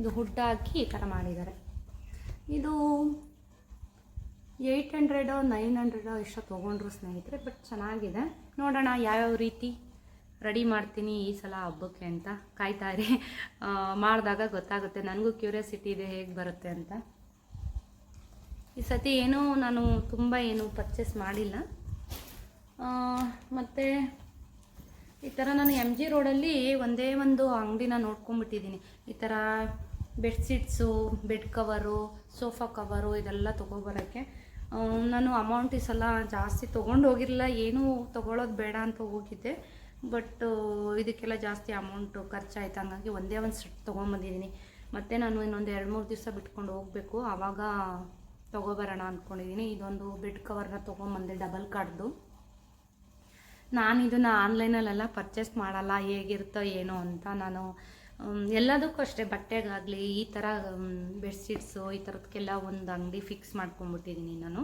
ಇದು ಹುಡ್ ಹಾಕಿ ಈ ಥರ ಮಾಡಿದ್ದಾರೆ. ಇದು ಏಯ್ಟ್ ಹಂಡ್ರೆಡೋ ನೈನ್ ಹಂಡ್ರೆಡೋ ಎಷ್ಟೋ ತೊಗೊಂಡ್ರು ಸ್ನೇಹಿತರೆ ಬಟ್ ಚೆನ್ನಾಗಿದೆ. ನೋಡೋಣ ಯಾವ್ಯಾವ ರೀತಿ ರೆಡಿ ಮಾಡ್ತೀನಿ ಈ ಸಲ ಹಬ್ಬಕ್ಕೆ ಅಂತ ಕಾಯ್ತಾ ಇರಿ ಮಾಡಿದಾಗ ಗೊತ್ತಾಗುತ್ತೆ. ನನಗೂ ಕ್ಯೂರಿಯಾಸಿಟಿ ಇದೆ ಹೇಗೆ ಬರುತ್ತೆ ಅಂತ. ಈ ಸತಿ ಏನೂ ನಾನು ತುಂಬ ಏನು ಪರ್ಚೇಸ್ ಮಾಡಿಲ್ಲ. ಮತ್ತು ಈ ಥರ ನಾನು ಎಂ ಜಿ ರೋಡಲ್ಲಿ ಒಂದೇ ಒಂದು ಅಂಗಡಿನ ನೋಡ್ಕೊಂಬಿಟ್ಟಿದ್ದೀನಿ ಈ ಥರ bedsheets bed cover sofa cover ಇದೆಲ್ಲ ತೊಗೊಬರೋಕ್ಕೆ. ನಾನು ಅಮೌಂಟ್ ಈ ಸಲ ಜಾಸ್ತಿ ತೊಗೊಂಡು ಹೋಗಿರಲಿಲ್ಲ. ಏನೂ ತೊಗೊಳೋದು ಬೇಡ ಅಂತ ಹೋಗಿದ್ದೆ. ಬಟ್ ಇದಕ್ಕೆಲ್ಲ ಜಾಸ್ತಿ ಅಮೌಂಟು ಖರ್ಚಾಯ್ತು. ಹಂಗಾಗಿ ಒಂದೇ ಒಂದು ಸೆಟ್ ತೊಗೊಂಬಂದಿದ್ದೀನಿ. ಮತ್ತು ನಾನು ಇನ್ನೊಂದು ಎರಡು ಮೂರು ದಿವಸ ಬಿಟ್ಕೊಂಡು ಹೋಗಬೇಕು. ಆವಾಗ ತೊಗೊಬರೋಣ ಅಂದ್ಕೊಂಡಿದ್ದೀನಿ ಇದೊಂದು ಬೆಡ್ ಕವರ್ನ ತೊಗೊಂಬಂದೆ ಡಬಲ್ ಕಾರ್ಡ್ದು ನಾನು ಇದನ್ನು ಆನ್ಲೈನಲ್ಲೆಲ್ಲ ಪರ್ಚೇಸ್ ಮಾಡಲ್ಲ, ಹೇಗಿರುತ್ತೋ ಏನೋ ಅಂತ ನಾನು ಎಲ್ಲದಕ್ಕೂ ಅಷ್ಟೇ ಬಟ್ಟೆಗಾಗಲಿ, ಈ ಥರ ಬೆಡ್ಶೀಟ್ಸು ಈ ಥರದಕ್ಕೆಲ್ಲ ಒಂದು ಅಂಗಡಿ ಫಿಕ್ಸ್ ಮಾಡ್ಕೊಂಡ್ಬಿಟ್ಟಿದ್ದೀನಿ ನಾನು.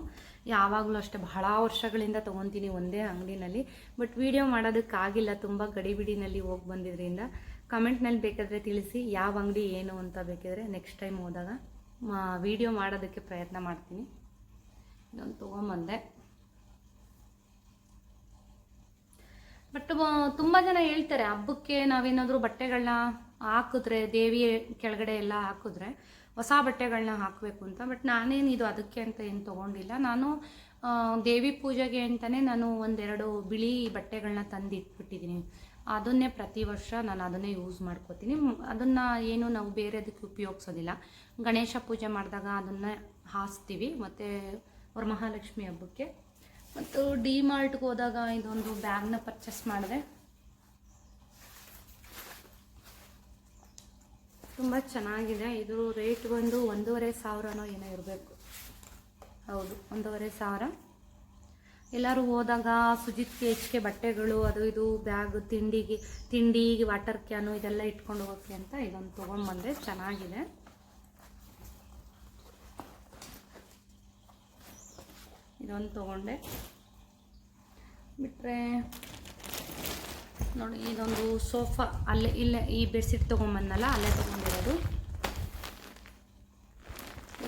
ಯಾವಾಗಲೂ ಅಷ್ಟೇ ಬಹಳ ವರ್ಷಗಳಿಂದ ತೊಗೊತೀನಿ ಒಂದೇ ಅಂಗಡಿನಲ್ಲಿ ಬಟ್ ವೀಡಿಯೋ ಮಾಡೋದಕ್ಕಾಗಿಲ್ಲ ತುಂಬ ಗಡಿಬಿಡಿನಲ್ಲಿ ಹೋಗಿ ಬಂದಿದ್ದರಿಂದ ಕಮೆಂಟ್ನಲ್ಲಿ ಬೇಕಾದರೆ ತಿಳಿಸಿ, ಯಾವ ಅಂಗಡಿ ಏನು ಅಂತ ಬೇಕಿದ್ರೆ ನೆಕ್ಸ್ಟ್ ಟೈಮ್ ಹೋದಾಗ ವೀಡಿಯೋ ಮಾಡೋದಕ್ಕೆ ಪ್ರಯತ್ನ ಮಾಡ್ತೀನಿ. ನಾನು ತೊಗೊಂಬಂದೆ. ಬಟ್ ತುಂಬ ಜನ ಹೇಳ್ತಾರೆ, ಹಬ್ಬಕ್ಕೆ ನಾವೇನಾದರೂ ಬಟ್ಟೆಗಳನ್ನ ಹಾಕಿದ್ರೆ, ದೇವಿಯ ಕೆಳಗಡೆ ಎಲ್ಲ ಹಾಕಿದ್ರೆ ಹೊಸ ಬಟ್ಟೆಗಳನ್ನ ಹಾಕಬೇಕು ಅಂತ. ಬಟ್ ನಾನೇನು ಇದು ಅದಕ್ಕೆ ಅಂತ ಏನು ತೊಗೊಂಡಿಲ್ಲ. ನಾನು ದೇವಿ ಪೂಜೆಗೆ ಅಂತಲೇ ನಾನು ಒಂದೆರಡು ಬಿಳಿ ಬಟ್ಟೆಗಳನ್ನ ತಂದು ಇಟ್ಬಿಟ್ಟಿದ್ದೀನಿ ಅದನ್ನೇ ಪ್ರತಿ ವರ್ಷ ನಾನು ಅದನ್ನೇ ಯೂಸ್ ಮಾಡ್ಕೋತೀನಿ. ಅದನ್ನು ಏನು ನಾವು ಬೇರೆದಕ್ಕೆ ಉಪಯೋಗಿಸೋದಿಲ್ಲ. ಗಣೇಶ ಪೂಜೆ ಮಾಡಿದಾಗ ಅದನ್ನು ಹಾಸ್ತೀವಿ. ಮತ್ತು ವರಮಹಾಲಕ್ಷ್ಮಿ ಹಬ್ಬಕ್ಕೆ. ಮತ್ತು ಡಿ ಮಾರ್ಟ್ಗೆ ಹೋದಾಗ ಇದೊಂದು ಬ್ಯಾಗ್ನ ಪರ್ಚೇಸ್ ಮಾಡಿದೆ. ತುಂಬ ಚೆನ್ನಾಗಿದೆ. ಇದು ರೇಟ್ ಬಂದು ಒಂದೂವರೆ ಸಾವಿರನೋ ಏನೋ ಇರಬೇಕು. ಹೌದು, ಒಂದೂವರೆ ಸಾವಿರ. ಎಲ್ಲರೂ ಹೋದಾಗ ಸುಜಿತ್ಗೆ ಹೆಚ್ಚಿಗೆ ಬಟ್ಟೆಗಳು, ಅದು ಇದು, ಬ್ಯಾಗ್, ತಿಂಡಿಗೆ ತಿಂಡಿ ವಾಟರ್ ಕ್ಯಾನು ಇದೆಲ್ಲ ಇಟ್ಕೊಂಡು ಹೋಗೋಕ್ಕೆ ಅಂತ ಇದೊಂದು ತೊಗೊಂಡ್ಬಂದೆ ಚೆನ್ನಾಗಿದೆ. ಇದೊಂದು ತೊಗೊಂಡೆ. ಬಿಟ್ಟರೆ ನೋಡಿ, ಇದೊಂದು ಸೋಫಾ. ಅಲ್ಲೇ, ಇಲ್ಲೇ ಈ ಬೆಡ್ಶೀಟ್ ತೊಗೊಂಬಂದಲ್ಲ ಅಲ್ಲೇ ತೊಗೊಂಡಿರೋದು.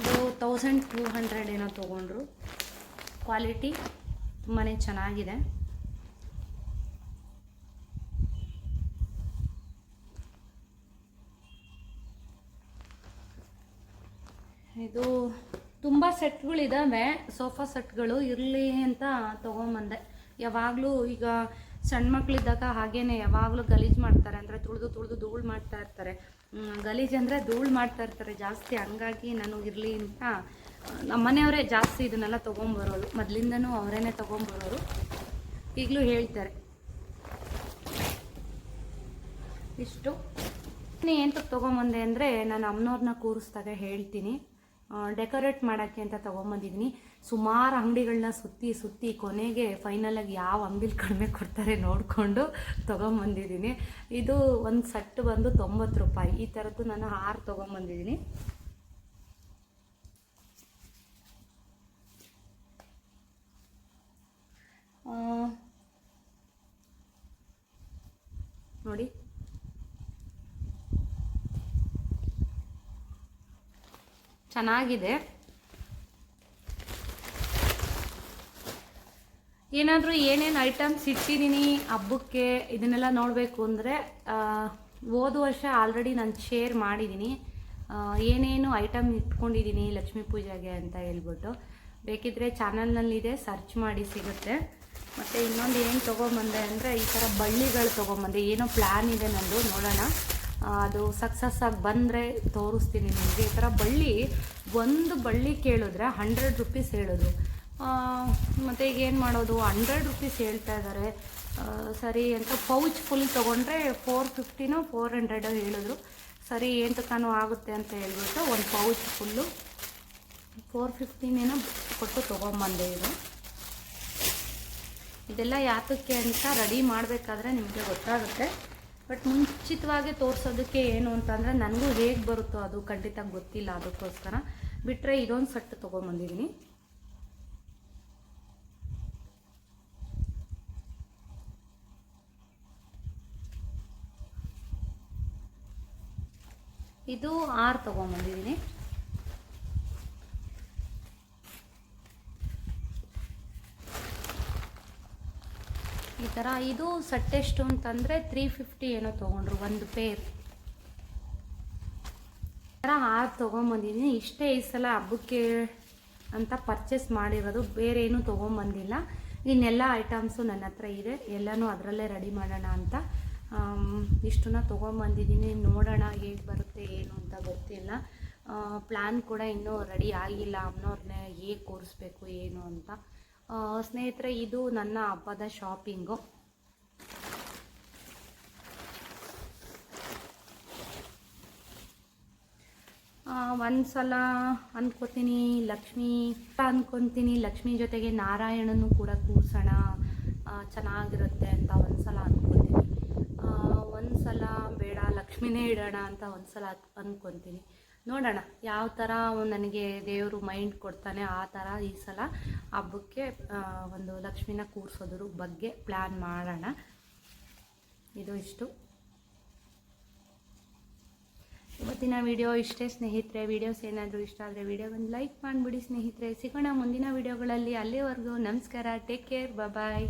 ಇದು ತೌಸಂಡ್ ಟೂ ಹಂಡ್ರೆಡ್ ಏನೋ ತೊಗೊಂಡ್ರು. ಕ್ವಾಲಿಟಿ ತುಂಬಾ ಚೆನ್ನಾಗಿದೆ. ಇದು ತುಂಬ ಸೆಟ್ಗಳಿದ್ದಾವೆ ಸೋಫಾ ಸೆಟ್ಗಳು. ಇರಲಿ ಅಂತ ತೊಗೊಂಬಂದೆ. ಯಾವಾಗಲೂ ಈಗ ಸಣ್ಣ ಮಕ್ಕಳಿದ್ದಾಗ ಹಾಗೇ ಯಾವಾಗಲೂ ಗಲೀಜು ಮಾಡ್ತಾರೆ ಅಂದರೆ ತುಳಿದು ತುಳಿದು ಧೂಳು ಮಾಡ್ತಾ ಇರ್ತಾರೆ. ಗಲೀಜು ಅಂದರೆ ಧೂಳು ಮಾಡ್ತಾ ಇರ್ತಾರೆ ಜಾಸ್ತಿ. ಹಂಗಾಗಿ ನಾನು ಇರಲಿ ಅಂತ, ನಮ್ಮ ಮನೆಯವರೇ ಜಾಸ್ತಿ ಇದನ್ನೆಲ್ಲ ತೊಗೊಂಬರೋರು. ಮೊದಲಿಂದನೂ ಅವರೇನೆ ತೊಗೊಂಬರೋರು. ಈಗಲೂ ಹೇಳ್ತಾರೆ. ಇಷ್ಟು. ಏನು ತಗೊಂಬಂದೆ ಅಂದರೆ ನಾನು ಅಮ್ಮನವ್ರನ್ನ ಕೂರಿಸ್ದಾಗ ಹೇಳ್ತೀನಿ. ಡೆಕೋರೇಟ್ ಮಾಡೋಕ್ಕೆ ಅಂತ ತೊಗೊಂಬಂದಿದ್ದೀನಿ. ಸುಮಾರು ಅಂಗಡಿಗಳನ್ನ ಸುತ್ತಿ ಸುತ್ತಿ ಕೊನೆಗೆ ಫೈನಲಾಗಿ ಯಾವ ಅಂಗಡಿಲಿ ಕಡಿಮೆ ಕೊಡ್ತಾರೆ ನೋಡಿಕೊಂಡು ತೊಗೊಂಬಂದಿದ್ದೀನಿ. ಇದು ಒಂದು ಸೆಟ್ ಬಂದು ತೊಂಬತ್ತು ರೂಪಾಯಿ. ಈ ಥರದ್ದು ನಾನು ಆರು ತೊಗೊಂಬಂದಿದ್ದೀನಿ. ನೋಡಿ. ಚೆನ್ನಾಗಿದೆ. ಏನಾದರೂ ಏನೇನು ಐಟಮ್ಸ್ ಇಟ್ಟಿದ್ದೀನಿ ಹಬ್ಬಕ್ಕೆ, ಇದನ್ನೆಲ್ಲ ನೋಡಬೇಕು ಅಂದರೆ ಹೋದ ವರ್ಷ ಆಲ್ರೆಡಿ ನಾನು ಶೇರ್ ಮಾಡಿದ್ದೀನಿ ಏನೇನು ಐಟಮ್ ಇಟ್ಕೊಂಡಿದ್ದೀನಿ ಲಕ್ಷ್ಮೀ ಪೂಜೆಗೆ ಅಂತ ಹೇಳ್ಬಿಟ್ಟು. ಬೇಕಿದ್ರೆ ಚಾನಲ್ನಲ್ಲಿದೆ ಸರ್ಚ್ ಮಾಡಿ ಸಿಗುತ್ತೆ. ಮತ್ತು ಇನ್ನೊಂದು ಏನು ತೊಗೊಂಬಂದೆ ಅಂದರೆ ಈ ಥರ ಬಳ್ಳಿಗಳು ತೊಗೊಂಬಂದೆ. ಏನೋ ಪ್ಲ್ಯಾನ್ ಇದೆ ನಂದು, ನೋಡೋಣ. ಅದು ಸಕ್ಸಸ್ ಆಗಿ ಬಂದರೆ ತೋರಿಸ್ತೀನಿ ನಿಮಗೆ. ಈ ಥರ ಬಳ್ಳಿ, ಒಂದು ಬಳ್ಳಿ ಕೇಳಿದ್ರೆ ಹಂಡ್ರೆಡ್ ರುಪೀಸ್ ಹೇಳಿದ್ರು. ಮತ್ತು ಈಗ ಏನು ಮಾಡೋದು? ಹಂಡ್ರೆಡ್ ರುಪೀಸ್ ಹೇಳ್ತಾ ಇದ್ದಾರೆ ಸರಿ ಅಂತ ಪೌಚ್ ಫುಲ್ ತೊಗೊಂಡ್ರೆ ಫೋರ್ ಫಿಫ್ಟಿನೋ ಫೋರ್ ಹಂಡ್ರೆಡೋ ಹೇಳಿದ್ರು. ಸರಿ ಎಂಟಕ್ಕನೂ ಆಗುತ್ತೆ ಅಂತ ಹೇಳ್ಬಿಟ್ಟು ಒಂದು ಪೌಚ್ ಫುಲ್ಲು ಫೋರ್ ಫಿಫ್ಟಿನೇನೋ ಕೊಟ್ಟು ತೊಗೊಂಬಂದೆ ಇದು. ಇದೆಲ್ಲ ಯಾತಕ್ಕೆ ಅಂತ ರೆಡಿ ಮಾಡಬೇಕಾದ್ರೆ ನಿಮಗೆ ಗೊತ್ತಾಗುತ್ತೆ. ಬಟ್ ಮುಂಚಿತವಾಗಿ ತೋರಿಸೋದಕ್ಕೆ ಏನು ಅಂತಂದರೆ ನನಗೂ ಹೇಗೆ ಬರುತ್ತೋ ಅದು ಖಂಡಿತ ಗೊತ್ತಿಲ್ಲ ಅದಕ್ಕೋಸ್ಕರ. ಬಿಟ್ಟರೆ ಇದೊಂದು ಸೆಟ್ ತೊಗೊಂಬಂದಿದ್ದೀನಿ ಇದು ಆರು ತೊಗೊಂಬಂದಿದ್ದೀನಿ ಈ ಥರ ಇದು ಸಟ್ಟೆಷ್ಟು ಅಂತಂದರೆ ತ್ರೀ ಫಿಫ್ಟಿ ಏನೋ ತೊಗೊಂಡ್ರು, ಒಂದು ಪೇರ್ ಥರ ಆರು ತೊಗೊಂಬಂದಿದ್ದೀನಿ. ಇಷ್ಟೇ ಈ ಸಲ ಹಬ್ಬಕ್ಕೆ ಅಂತ ಪರ್ಚೇಸ್ ಮಾಡಿರೋದು, ಬೇರೆ ಏನೂ ತೊಗೊಂಬಂದಿಲ್ಲ. ಇನ್ನೆಲ್ಲ ಐಟಮ್ಸು ನನ್ನ ಹತ್ರ ಇದೆ. ಎಲ್ಲನೂ ಅದರಲ್ಲೇ ರೆಡಿ ಮಾಡೋಣ ಅಂತ. ಇಷ್ಟನ್ನ ತೊಗೊಂಬಂದಿದ್ದೀನಿ. ನೋಡೋಣ ಹೇಗೆ ಬರುತ್ತೆ, ಏನು ಅಂತ ಗೊತ್ತಿಲ್ಲ. ಪ್ಲ್ಯಾನ್ ಕೂಡ ಇನ್ನೂ ರೆಡಿ ಆಗಿಲ್ಲ. ಅಮ್ಮನವ್ರನ್ನೇ ಹೇಗೆ ಕೂರಿಸ್ಬೇಕು, ಏನು ಅಂತ. ಸ್ನೇಹಿತರೆ, ಇದು ನನ್ನ ಹಬ್ಬದ ಶಾಪಿಂಗು. ಒಂದು ಸಲ ಅನ್ಕೋತೀನಿ, ಲಕ್ಷ್ಮಿ ಅನ್ಕೊತೀನಿ, ಲಕ್ಷ್ಮಿ ಜೊತೆಗೆ ನಾರಾಯಣನು ಕೂಡ ಕೂರ್ಸೋಣ ಚೆನ್ನಾಗಿರುತ್ತೆ ಅಂತ ಒಂದು ಸಲ ಅಂದ್ಕೊತೀನಿ ಒಂದು ಸಲ ಬೇಡ, ಲಕ್ಷ್ಮಿನೇ ಇಡೋಣ ಅಂತ ಒಂದು ಸಲ ಅನ್ಕೊತೀನಿ. ನೋಡೋಣ. ಯಾವ ಥರ ನನಗೆ ದೇವರು ಮೈಂಡ್ ಕೊಡ್ತಾನೆ ಆ ಥರ ಈ ಸಲ ಹಬ್ಬಕ್ಕೆ ಒಂದು ಲಕ್ಷ್ಮಿನ ಕೂರಿಸೋದ್ರ ಬಗ್ಗೆ ಪ್ಲ್ಯಾನ್ ಮಾಡೋಣ. ಇದು ಇಷ್ಟು. ಇವತ್ತಿನ ವಿಡಿಯೋ ಇಷ್ಟೇ ಸ್ನೇಹಿತರೆ. ವಿಡಿಯೋಸ್ ಏನಾದರೂ ಇಷ್ಟ ಆದರೆ ವಿಡಿಯೋ ಒಂದು ಲೈಕ್ ಮಾಡಿಬಿಡಿ ಸ್ನೇಹಿತರೆ. ಸಿಗೋಣ ಮುಂದಿನ ವಿಡಿಯೋಗಳಲ್ಲಿ ಅಲ್ಲಿವರೆಗೂ ನಮಸ್ಕಾರ. Take care bye